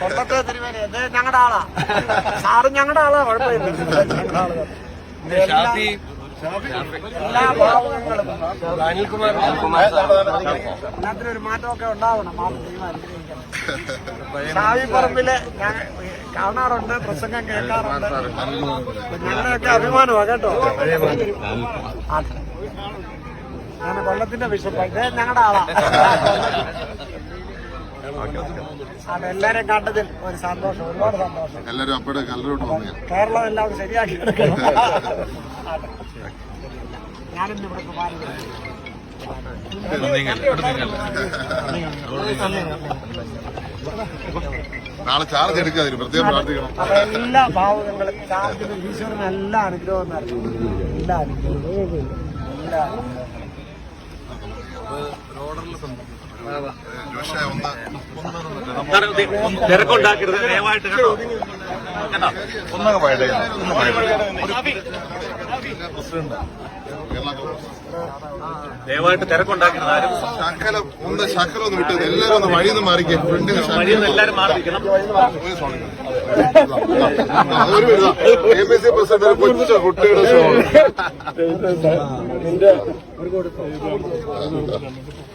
കൊല്ലത്തെ ഞങ്ങളുടെ ആളാ. സാറ് ഞങ്ങളുടെ ആളാ കുഴപ്പമില്ല. എല്ലാ- ഭാവങ്ങളും. എല്ലാത്തിനും ഒരു മാറ്റമൊക്കെ ഉണ്ടാവണം. ഷാവി പറമ്പിൽ ഞാൻ കാണാറുണ്ട് പ്രസംഗം കേൾക്കാറുണ്ട്. ഞങ്ങളുടെയൊക്കെ അഭിമാനമാണ് കേട്ടോ. ഞാൻ കൊല്ലത്തിന്റെ ഞങ്ങളുടെ ആളാ. അതെ എല്ലാരെയും കണ്ടതിൽ ഒരു സന്തോഷം ഒരുപാട് സന്തോഷം. എല്ലാരും അപ്പടെ കല്ലറോട്ട് വന്നു. കേരളം എല്ലാം ശരിയാക്കി എടുക്കണം. ഞാനിന്ന് ഇവിടെ കുമാരൻ നാളെ ചാർജ് എടുക്കാതിരും പ്രത്യേകം പ്രാർത്ഥിക്കണം. എല്ലാ ഭാവങ്ങളും ചാർജ് ഈശ്വരന് എല്ലാ അനുഗ്രഹവും എല്ലാ അനുഗ്രഹവും. എല്ലാ റോഡറിൽ ഒന്ന് തിരക്കുണ്ടാക്കരുത്. ദയവായിട്ട് കേട്ടോ. കേട്ടോ? ഒന്നൊക്കെ ഒന്ന് ദയവായിട്ട് തിരക്കുണ്ടാക്കരുത്. ആരും ശകലം ഒന്ന് ശകലം ഒന്ന് വിട്ടത് എല്ലാരും ഒന്ന് വഴി നിന്ന് മാറിക്കേ. ഫ്രണ്ടിന് വഴിയിൽ നിന്ന് എല്ലാവരും മാറി. നിൽക്കണം ഒരു എ പി സി പ്രസിഡന്റ് കൊച്ച കുട്ടിയുടെ ഷോ ആ,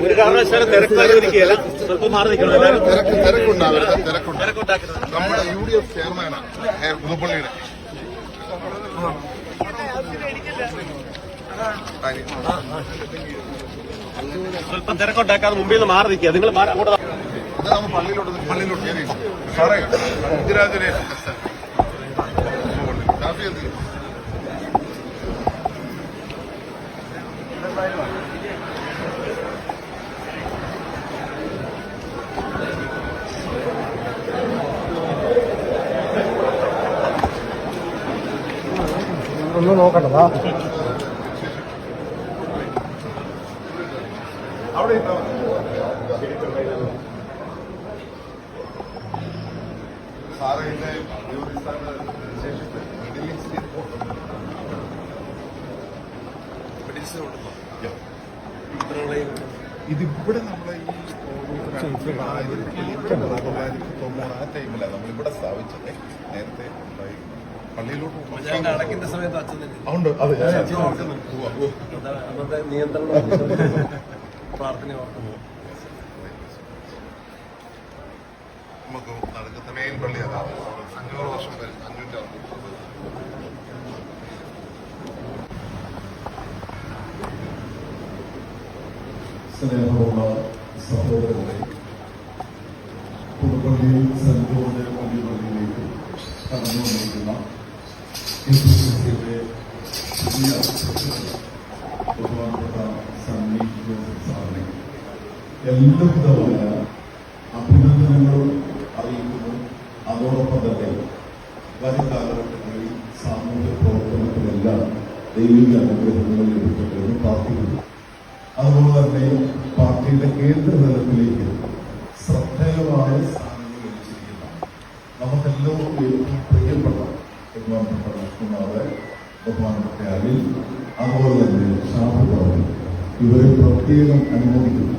ഒരു കാരണവശാലും സ്വല്പം മാറി നിൽക്കണം എല്ലാവരും തിരക്ക് തിരക്കുണ്ടാവരുത് തിരക്കുണ്ട്. തിരക്കുണ്ടാക്കരുത് നമ്മുടെ യു ഡി എഫ് ചെയർമാനാണ് ഏ, പുതുപ്പള്ളിയുടെ ആ, ഇനി. സ്വല്പം തിരക്കുണ്ടാക്കാതെ മുമ്പിൽ നിന്ന് മാറി നിൽക്കുക. നിങ്ങൾ മാറി അങ്ങോട്ട് വാ. ഇത് നമ്മ പള്ളിയിലോട്ട് പള്ളിയിലോട്ട് സാറേ ഗുജറാത്തിലെ എന്ത് ഈസ്റ്റ് നോക്കണ്ടതാ ഇതിവിടെ നമ്മളെ ഈ ആയിരത്തി തൊള്ളായിരത്തി തൊണ്ണൂറ് ആ ടൈമിലാണ് നമ്മളിവിടെ സ്ഥാപിച്ചത്. നേരത്തെ ഉണ്ടായി. പള്ളിയിലോട്ട് അടയ്ക്കുന്ന സമയത്ത് അച്ഛൻ ഉണ്ട്. അതെ ഞാൻ നിയന്ത്രണം പ്രാർത്ഥന ഓർക്കുന്നു. നമുക്ക് നടക്കുന്ന മെയിൻ പള്ളി അതാണ് അഞ്ഞൂറ് വർഷം വരെ അഞ്ഞൂറ്റി അറുപത് സ്നേഹമുള്ള സഹോദരങ്ങളെ പുതുപ്പള്ളി സെന്റ് ജോർജ് പള്ളിയിലേക്ക് കടന്നു വന്നിരിക്കുന്ന ഹിന്ദുസിന്റെ പുതിയ ബഹുമാനപ്പെട്ട സണ്ണി ജോസഫ് സാറിനെ എല്ലാവിധമായ അഭിനന്ദനങ്ങളും അറിയിക്കുന്നു അതോടൊപ്പം തന്നെ വരും കാലഘട്ടങ്ങളിൽ സാമൂഹ്യ പ്രവർത്തനത്തിലെല്ലാം ദൈവിക അനുഗ്രഹങ്ങൾ ലഭിക്കട്ടെ എന്ന് പ്രാർത്ഥിക്കുന്നു അതുപോലെ തന്നെ പാർട്ടിയുടെ കേന്ദ്ര തലത്തിലേക്ക് ശ്രദ്ധേയമായ സ്ഥാനങ്ങൾ ലഭിച്ചിരിക്കുന്ന ഏറ്റവും പ്രിയപ്പെട്ട ബഹുമാനപ്പെട്ട ലക്ഷ്മണാവ് ബഹുമാനപ്പെട്ട അനിൽ അതുപോലെ തന്നെ ഷാഫു ഇവരെ പ്രത്യേകം അനുമോദിക്കുന്നു.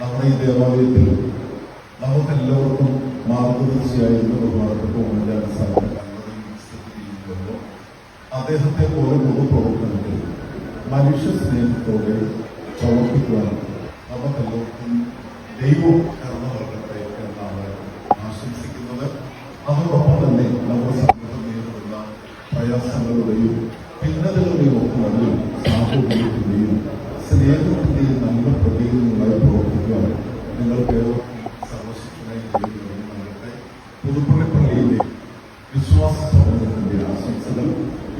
നമ്മുടെ ഈ ദേവാലയത്തിൽ നമുക്കെല്ലാവർക്കും മാർഗദർശിയായിരുന്ന ബഹുമാനപ്പെട്ട ഉമ്മൻചാണ്ടി കല്ലറയിൽ സ്ഥിതിയിരിക്കുമ്പോൾ അദ്ദേഹത്തെ പോലെ പൊതുപ്രവർത്തനത്തിൽ മനുഷ്യ സ്നേഹത്തോടെ പ്രവർത്തിക്കുവാൻ നമുക്കെല്ലാവർക്കും ദൈവം വിശ്വാസ സമൂഹത്തിന്റെ ആശംസകൾ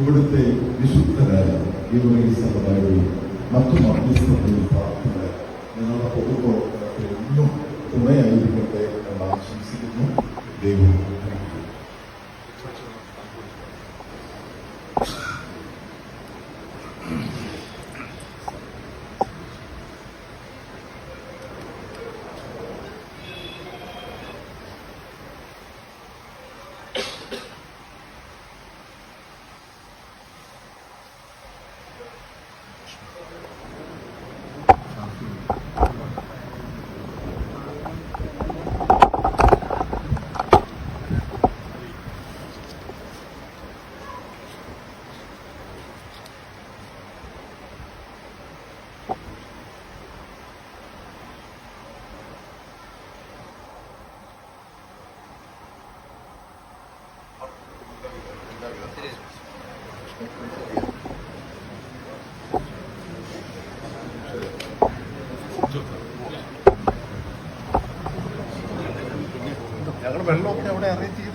ഇവിടുത്തെ വിശുദ്ധരായ ഇവരുടെ സമുദായവും മറ്റു മധ്യസ്ഥതയും പ്രാർത്ഥന നിങ്ങളുടെ പൊതുപ്രവർത്തനത്തിൽ എന്നും തുണയായിരിക്കട്ടെ എന്ന് ആശംസിക്കുന്നു. ദൈവം വെള്ളമൊക്കെ അവിടെ അറേഞ്ച് ചെയ്ത്